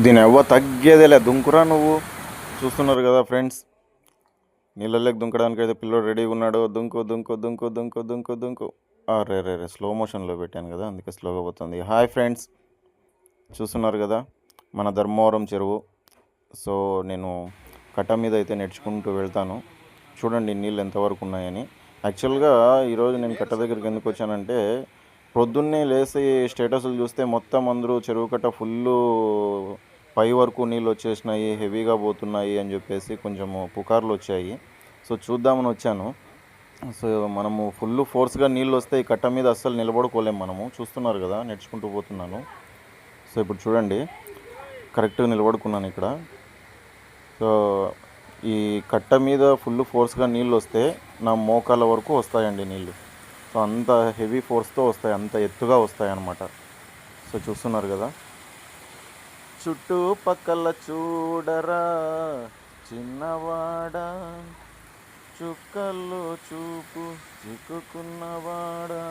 దీని ఎవ్వ తగ్గేదేలే. దుంకురా నువ్వు. చూస్తున్నారు కదా ఫ్రెండ్స్. నీళ్ళలోకి దుంకడానికి అయితే పిల్లోడు రెడీగా ఉన్నాడు. దుంకు దుంకు దుంకు దుంకు దుంకు దుంకు. రే రే రే స్లో మోషన్లో పెట్టాను కదా అందుకే స్లోగా పోతుంది. హాయ్ ఫ్రెండ్స్ చూస్తున్నారు కదా మన ధర్మవరం చెరువు. సో నేను కట్ట మీద అయితే నడుచుకుంటూ వెళ్తాను. చూడండి నీళ్ళు ఎంతవరకు ఉన్నాయని. యాక్చువల్గా ఈరోజు నేను కట్ట దగ్గరికి ఎందుకు వచ్చానంటే పొద్దున్నే లేచి స్టేటస్లు చూస్తే మొత్తం అందరూ చెరువు కట్ట ఫుల్ పై వరకు నీళ్ళు వచ్చేసినాయి హెవీగా పోతున్నాయి అని చెప్పేసి కొంచెము పుకార్లు వచ్చాయి. సో చూద్దామని వచ్చాను. సో మనము ఫుల్ ఫోర్స్గా నీళ్ళు వస్తే ఈ కట్ట మీద అస్సలు నిలబడుకోలేము మనము. చూస్తున్నారు కదా నడుచుకుంటూ పోతున్నాను. సో ఇప్పుడు చూడండి కరెక్ట్గా నిలబడుకున్నాను ఇక్కడ. సో ఈ కట్ట మీద ఫుల్ ఫోర్స్గా నీళ్ళు వస్తే నా మోకాల వరకు వస్తాయండి నీళ్ళు. సో అంత హెవీ ఫోర్స్తో వస్తాయి అంత ఎత్తుగా వస్తాయి అన్నమాట సో చూస్తున్నారు కదా. చుట్టుపక్కల చూడరా చిన్నవాడా చుక్కల్లో చూపు చిక్కుకున్నవాడా.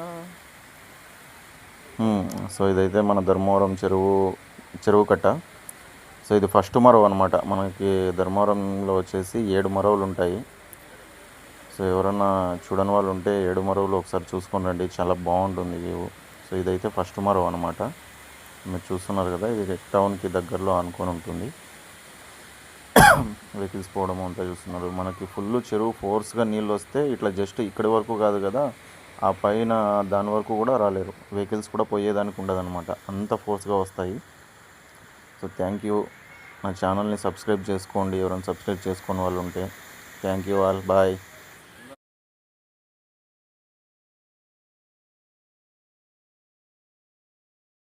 సో ఇదైతే మన ధర్మవరం చెరువు చెరువు కట్ట. సో ఇది ఫస్ట్ మరవ అనమాట మనకి ధర్మవరంలో వచ్చేసి ఏడు మరవలు ఉంటాయి. సో ఎవరైనా చూడని వాళ్ళు ఉంటే ఏడు మరవలు ఒకసారి చూసుకొని రండి. చాలా బాగుంటుంది వ్యూ. సో ఇదైతే ఫస్ట్ మరవ అనమాట మీరు చూస్తున్నారు కదా ఇది టౌన్కి దగ్గరలో అనుకొని ఉంటుంది. వెహికల్స్ పోవడం అంతా చూస్తున్నారు. మనకి ఫుల్ చెరువు ఫోర్స్గా నీళ్ళు వస్తే ఇట్లా జస్ట్ ఇక్కడి వరకు కాదు కదా ఆ పైన దాని వరకు కూడా రాలేరు. వెహికల్స్ కూడా పోయేదానికి ఉండదన్నమాట. అంత ఫోర్స్గా వస్తాయి. సో థ్యాంక్ యూ నా ఛానల్ని సబ్స్క్రైబ్ చేసుకోండి. ఎవరైనా సబ్స్క్రైబ్ చేసుకుని వాళ్ళు ఉంటే థ్యాంక్ యూ ఆల్ బాయ్